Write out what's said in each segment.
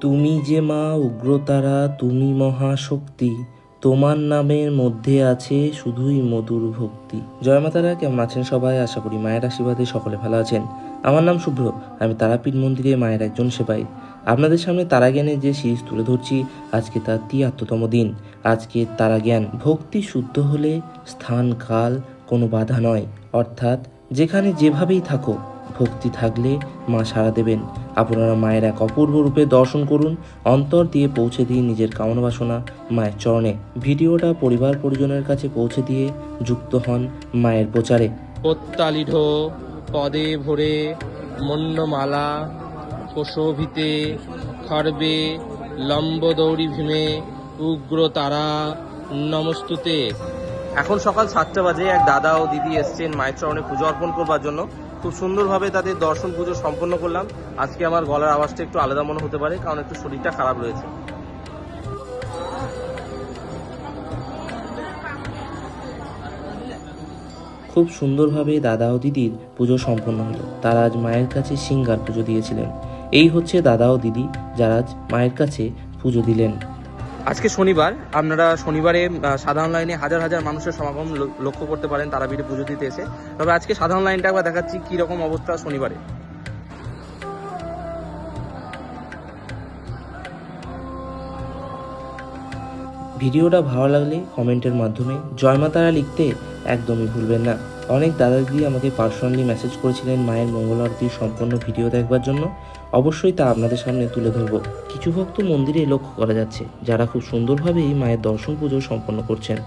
তুমি যে মা উগ্রতারা, তুমি মহাশক্তি। তোমার নামের মধ্যে আছে শুধুই মধুর ভক্তি। জয় মাতারা, কেমন আছেন সবাই? আশা করি মায়ের আশীর্বাদে সকলে ভালো আছেন। আমার নাম শুভ্র, আমি তারাপীঠ মন্দিরে মায়ের একজন সেবাই আপনাদের সামনে তারা জ্ঞানের যে সিরিজ তুলে ধরছি, আজকে তার তিয়াত্তরতম দিন। আজকে তারা জ্ঞান ভক্তি শুদ্ধ হলে স্থান, কাল কোনো বাধা নয়। অর্থাৎ যেখানে যেভাবেই থাকো, ভক্তি থাকলে মা সাড়া দেবেন। আপনারা মায়ের এক অপূর্ব রূপে দর্শন করুন অন্তর দিয়ে পৌঁছে দিয়ে নিজের কামনা বাসনা। মায়ের চরণে ভিডিওটা পরিবার পরিজনের কাছে পৌঁছে দিয়ে যুক্ত হন মায়ের প্রচারে। প্রত্যালিঢ পদে ভরে মন্যমালা প্রশোভিতে খর্বে লম্বদৌড়ি ভীমে উগ্র তারা নমস্তুতে। এখন সকাল সাতটা বাজে এক দাদা ও দিদি এসছেন মায়ের চরণে পুজো অর্পণ করবার জন্য। খুব সুন্দরভাবে তাদের দর্শন পুজো সম্পন্ন করলাম। আজকে আমার গলার আওয়াজটা একটু আলাদা মনে হতে পারে, কারণ একটু শরীরটা খারাপ রয়েছে। খুব সুন্দরভাবে দাদা ও দিদির পুজো সম্পন্ন হলো। তারা আজ মায়ের কাছে সিঙ্গার পুজো দিয়েছিলেন। এই হচ্ছে দাদা ও দিদি, যারা আজ মায়ের কাছে পুজো দিলেন। আজকে শনিবার, আপনারা শনিবারে সাধারণ লাইনে হাজার হাজার মানুষের সমাগম লক্ষ্য করতে পারেন, তারাপীঠে পুজো দিতে এসে। তবে আজকে সাধারণ লাইনটা একবার দেখাচ্ছি, কি রকম অবস্থা শনিবারে। ভিডিওটা ভালো লাগলে কমেন্টের মাধ্যমে জয় মা তারা লিখতে একদমই ভুলবেন না। অনেক দাদা দিদি আমাকে পার্সোনালি মেসেজ করেছিলেন মায়ের মঙ্গল আরতির সম্পূর্ণ ভিডিও দেখবার জন্য। অবশ্যই তা আপনাদের সামনে তুলে ধরবো। কিছু ভক্ত মন্দিরে লক্ষ্য করা যাচ্ছে, যারা খুব সুন্দরভাবেই মায়ের দর্শন পুজো সম্পন্ন করছেন।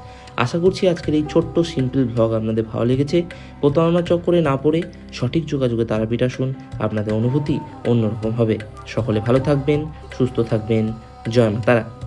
আশা করছি আজকের এই ছোট্ট সিম্পল ভ্লগ আপনাদের ভালো লেগেছে। প্রতারণা চক্করে না পড়ে সঠিক যোগাযোগে তারাপীঠ আসুন, আপনাদের অনুভূতি অন্যরকম হবে। সকলে ভালো থাকবেন, সুস্থ থাকবেন। জয় মা তারা।